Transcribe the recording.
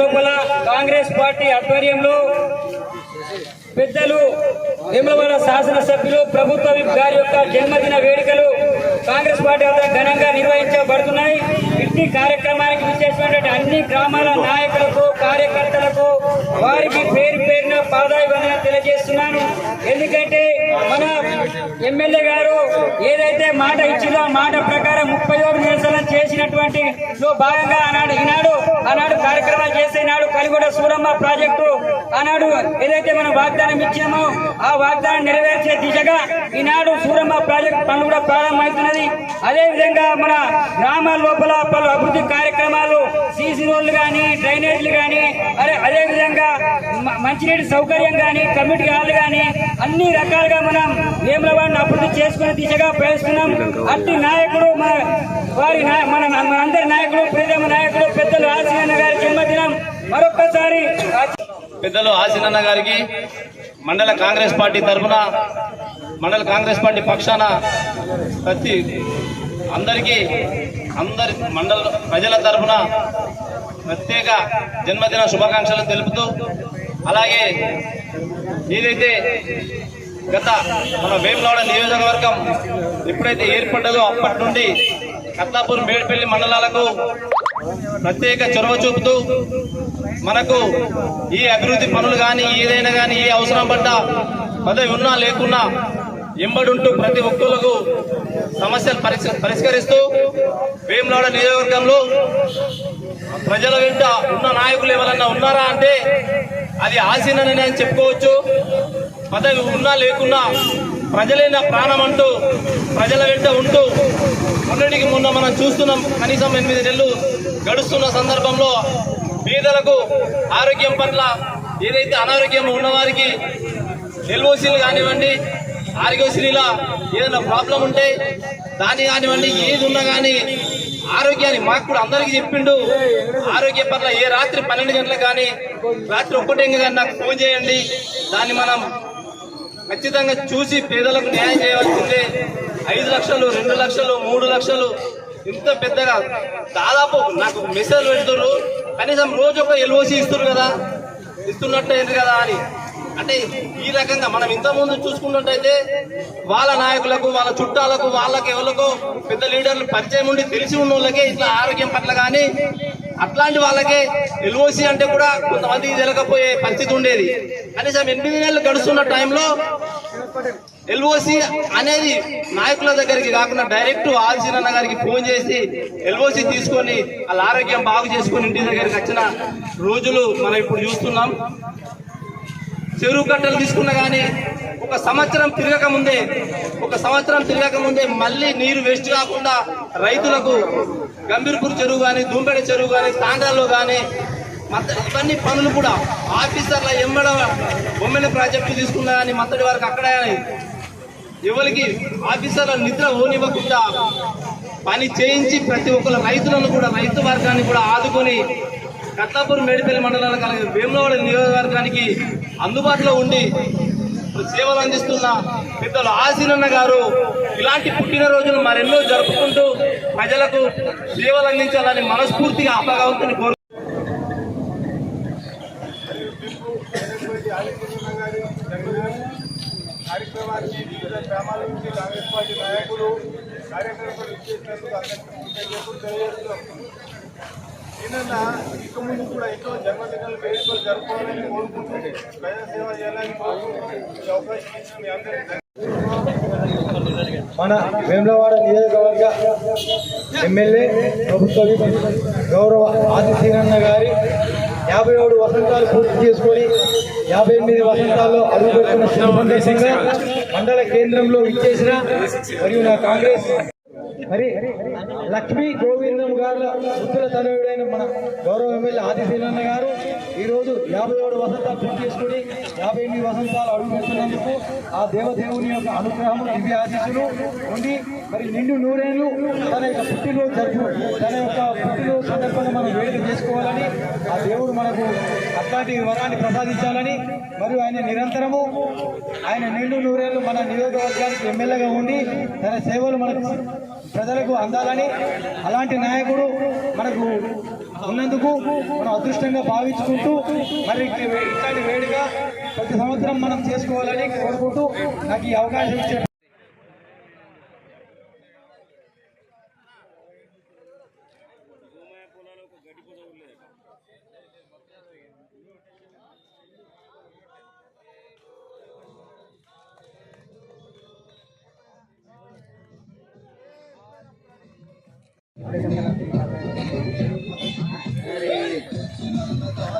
లోపల కాంగ్రెస్ పార్టీ ఆధ్వర్యంలో పెద్దలు వేములవాడ శాసనసభ్యులు ప్రభుత్వ గారి యొక్క జన్మదిన వేడుకలు కాంగ్రెస్ పార్టీ వద్ద ఘనంగా నిర్వహించబడుతున్నాయి. అన్ని కార్యక్రమానికి విచ్చేసినటువంటి అన్ని గ్రామాల నాయకులకు కార్యకర్తలకు వారికి పేరు పేరున పాదాభివందన తెలియజేస్తున్నాను. ఎందుకంటే మన ఎమ్మెల్యే గారు ఏదైతే మాట ఇచ్చిందో మాట ప్రకారం ముప్పై ఏడు నిరసన చేసినటువంటి లో భాగంగా ఆనాడు ఈనాడు ఆనాడు కార్యక్రమాలు చేసే నాడు కలిగొడ సూరమ్మ ప్రాజెక్టు ఆనాడు ఏదైతే మనం వాగ్దానం ఇచ్చామో ఆ వాగ్దానం నెరవేర్చే దిశగా ఈనాడు సూరమ్మ ప్రాజెక్టు పనులు కూడా ప్రారంభమవుతున్నది. అదే విధంగా మన గ్రామాల లోపల పలు అభివృద్ధి కార్యక్రమాలు సీసీ రోడ్లు కానీ డ్రైనేజీలు కానీ మంచినీటి సౌకర్యం కానీ కమ్యూనిటీ హాల్ కానీ అన్ని రకాలుగా మనం వేములవాడిని అభివృద్ధి చేసుకునే దిశగా ప్రయత్నిస్తున్నాం. అట్టి నాయకుడు మన వారి మన మనందరి నాయకుడు ప్రియతమ నాయకుడు పెద్దలు ఆశీనన్న గారి జన్మదినం మరొక్కసారి పెద్దలు ఆశీనన్న గారికి మండల కాంగ్రెస్ పార్టీ తరఫున మండల కాంగ్రెస్ పార్టీ పక్షాన ప్రతి అందరికీ అందరి మండల ప్రజల తరఫున ప్రత్యేక జన్మదిన శుభాకాంక్షలు తెలుపుతూ అలాగే ఏదైతే గత మన వేములవాడ నియోజకవర్గం ఎప్పుడైతే ఏర్పడ్డదో అప్పటి నుండి కత్తాపూర్ మేడిపల్లి మండలాలకు ప్రత్యేక చొరవ చూపుతూ మనకు ఈ అభివృద్ధి పనులు కానీ ఏదైనా కానీ ఏ అవసరం పడ్డా పదవి ఉన్నా లేకున్నా ఎంబడుంటూ ప్రతి ఒక్కరికి సమస్యలు పరిష్ పరిష్కరిస్తూ వేములవాడ నియోజకవర్గంలో ప్రజల వెంట ఉన్న నాయకులు ఎవరన్నా ఉన్నారా అంటే అది ఆసీనని నేను చెప్పుకోవచ్చు. పదవి ఉన్నా లేకున్నా ప్రజలే నా ప్రాణం అంటూ ప్రజల వెంట ఉంటూ మొన్నటికి మొన్న మనం చూస్తున్నాం కనీసం ఎనిమిది నెలలు గడుస్తున్న సందర్భంలో పేదలకు ఆరోగ్యం పట్ల ఏదైతే అనారోగ్యం ఉన్నవారికి ఎల్ఓసీలు కానివ్వండి ఆరోగ్యశ్రీల ఏదైనా ప్రాబ్లం ఉంటే దాన్ని కానివ్వండి ఏది ఉన్నా కానీ ఆరోగ్యాన్ని మాకు కూడా అందరికీ చెప్పిండు. ఆరోగ్య పట్ల ఏ రాత్రి పన్నెండు గంటలకు కానీ రాత్రి ఒక్కటే కానీ నాకు ఫోన్ చేయండి. దాన్ని మనం ఖచ్చితంగా చూసి పేదలకు న్యాయం చేయవలసిందే. ఐదు లక్షలు రెండు లక్షలు మూడు లక్షలు ఇంత పెద్దగా దాదాపు నాకు మెసేజ్ పెడుతున్నారు కనీసం రోజు ఒక ఎల్ఓసి ఇస్తున్నారు కదా. ఇస్తున్నట్టయింది కదా అని. అంటే ఈ రకంగా మనం ఇంతకుముందు చూసుకున్నట్టయితే వాళ్ళ నాయకులకు వాళ్ళ చుట్టాలకు వాళ్ళకి ఎవరికో పెద్ద లీడర్లు పరిచయం ఉండి తెలిసి ఉన్న వాళ్ళకే ఇట్లా ఆరోగ్యం పట్ల కానీ అట్లాంటి వాళ్ళకే ఎల్ఓసి అంటే కూడా కొంతమందికి తెలియకపోయే పరిస్థితి ఉండేది. కనీసం ఎనిమిది నెలలు గడుస్తున్న టైంలో ఎల్ఓసి అనేది నాయకుల దగ్గరికి కాకుండా డైరెక్ట్ ఆల్సీనన్న గారికి ఫోన్ చేసి ఎల్ఓసి తీసుకొని వాళ్ళ ఆరోగ్యం బాగు చేసుకొని ఇంటి దగ్గరికి వచ్చిన రోజులు మనం ఇప్పుడు చూస్తున్నాం. చెరువు కట్టలు తీసుకున్నా కానీ ఒక సంవత్సరం తిరగక ముందే ఒక సంవత్సరం తిరగక ముందే మళ్ళీ నీరు వేస్ట్ కాకుండా రైతులకు గంభీర్పూర్ చెరువు కానీ దుంపెడ చెరువు కానీ తాండ్రాలో కానీ మత ఇవన్నీ పనులు కూడా ఆఫీసర్ల ఎంబడ బొమ్మెల ప్రాజెక్టు తీసుకున్నా కానీ మత్తడి వరకు అక్కడే ఎవరికి ఆఫీసర్ల నిద్ర ఓనివ్వకుండా పని చేయించి ప్రతి ఒక్కరు రైతులను కూడా రైతు వర్గాన్ని కూడా ఆదుకొని కట్టాపూర్ మేడిపల్లి మండలానికి అలాగే వేములవాడ నియోజకవర్గానికి అందుబాటులో ఉండి సేవలు అందిస్తున్న పెద్దలు ఆశీనన్న గారు ఇలాంటి పుట్టినరోజులు మరెన్నో జరుపుకుంటూ ప్రజలకు సేవలు అందించాలని మనస్ఫూర్తిగా అప్పగవుతుంది కోరు కార్యక్రమానికి వివిధ గ్రామాల నుంచి కాంగ్రెస్ పార్టీ నాయకులు కార్యకర్తలు ఇచ్చేసినందుకు అందరికీ కృతజ్ఞతలు తెలియజేస్తున్నాం ఏంటన్నా ఇక ముందు కూడా ఎక్కువ జన్మదినాలు వేడుకలు జరుపుకోవాలని కోరుకుంటూ ప్రజాసేవ చేయాలని కోరుకుంటూ అవకాశం ఇచ్చిన అందరికీ మన వేములవాడ నియోజకవర్గ ఎమ్మెల్యే ప్రభుత్వ గౌరవ ఆదిశీనన్న గారి యాభై ఏడు వసంతాలు పూర్తి చేసుకొని యాభై ఎనిమిది వసంతాల్లో అడుగుపెట్టిన శుభ సందేశంగా మండల కేంద్రంలో ఇచ్చేసిన మరియు నా కాంగ్రెస్ మరి లక్ష్మీ గోవిందం గారు వృద్ధుల తనయుడైన మన గౌరవ ఎమ్మెల్యే ఆదిశీలన్న గారు ఈరోజు యాభై ఏడు వసంతాలు పూర్తి చేసుకుని యాభై ఎనిమిది వసంతాలు అడుగుతున్నందుకు ఆ దేవదేవుని యొక్క అనుగ్రహము దివ్య ఆశీస్సులు ఉండి మరి నిండు నూరేళ్ళు తన యొక్క పుట్టినరోజు జరుపు తన యొక్క పుట్టినరోజు సందర్భంగా మనం వేడుక చేసుకోవాలని ఆ దేవుడు మనకు అట్లాంటి వరాన్ని ప్రసాదించాలని మరియు ఆయన నిరంతరము ఆయన నిండు నూరేళ్ళు మన నియోజకవర్గానికి ఎమ్మెల్యేగా ఉండి తన సేవలు మనకు ప్రజలకు అందాలని అలాంటి నాయకుడు మనకు ఉన్నందుకు మనం అదృష్టంగా భావించుకుంటూ మరి ఇట్లాంటి వేడుక ప్రతి సంవత్సరం మనం చేసుకోవాలని కోరుకుంటూ నాకు ఈ అవకాశం ఇచ్చే Thank you.